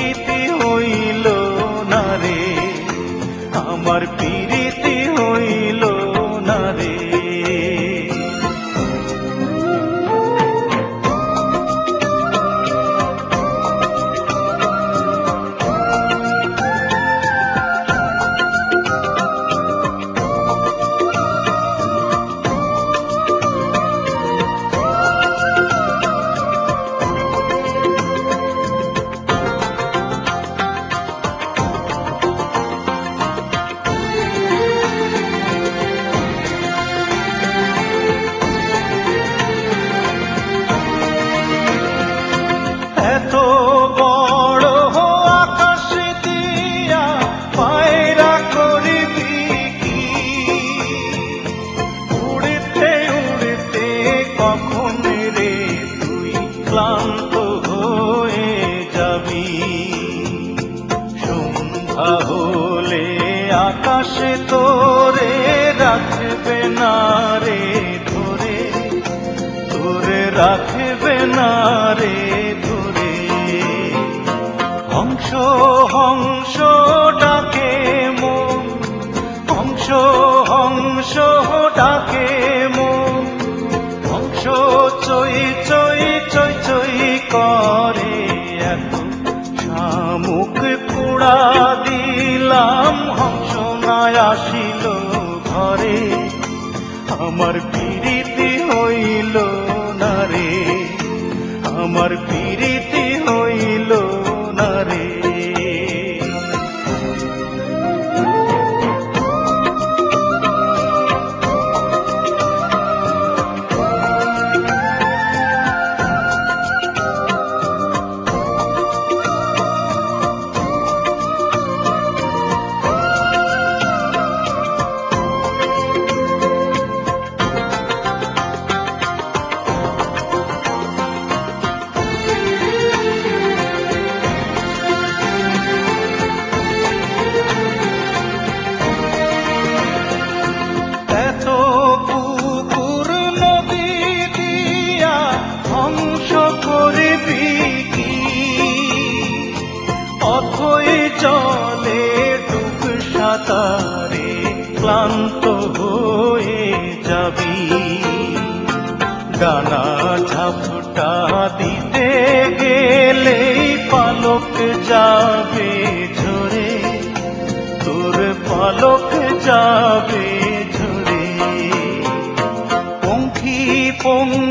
পিরিতি হইল না রে? আমার পিরিতি সন্ধ্যা হলে আকাশে তোরে রাখবে না রে, ধরে তোরে রাখবে না রে, ধরে। হংস হংস ডাকে মন, হংস হংস ডাকে মন। হংস চই চই চই চই করে শামুক পোড়া দিলাম হংস না আসিল ঘরে। আমার পিরিতি হইল না রে আমার পিরিতি জলে ডুব সাঁতারে ক্লান্ত হয়ে যাবি। ডানা ঝাপটা দিতে গেলে পালক যাবে ঝরে, তোর পালক যাবে ঝরে। পঙ্খী পঙ্খী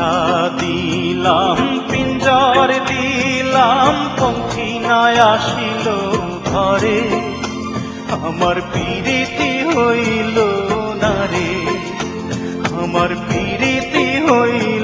বাসা দিলাম, পিঞ্জর দিলাম পক্ষী না আসিল ঘরে। আমার পিরিতি হইল না রে, আমার পিরিতি হইল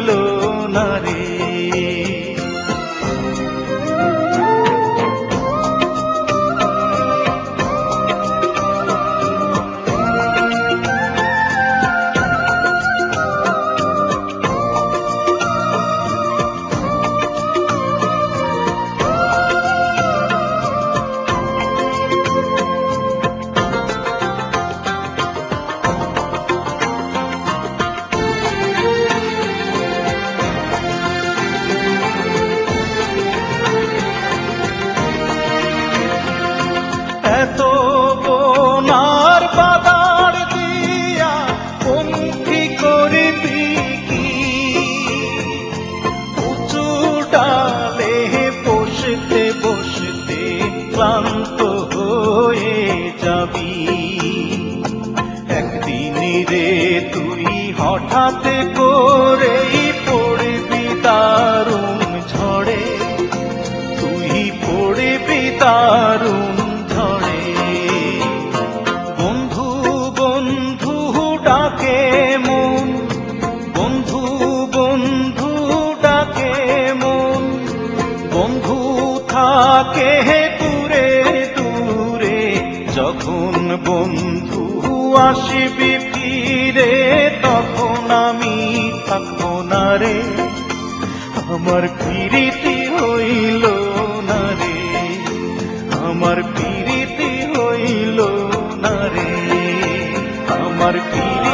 হঠাৎ করেই পড়বি দারুণ ঝড়ে। তুই পড়বি দারুণ ঝড়ে। বন্ধু বন্ধু ডাকে মন। বন্ধু বন্ধু ডাকে মন। বন্ধু থাকে দূরে দূরে। যখন বন্ধু আসবি ফিরে আমি থাকব না রে আমার পিরিতি হইল না রে আমার পিরিতি হইল না রে আমার প্রীতি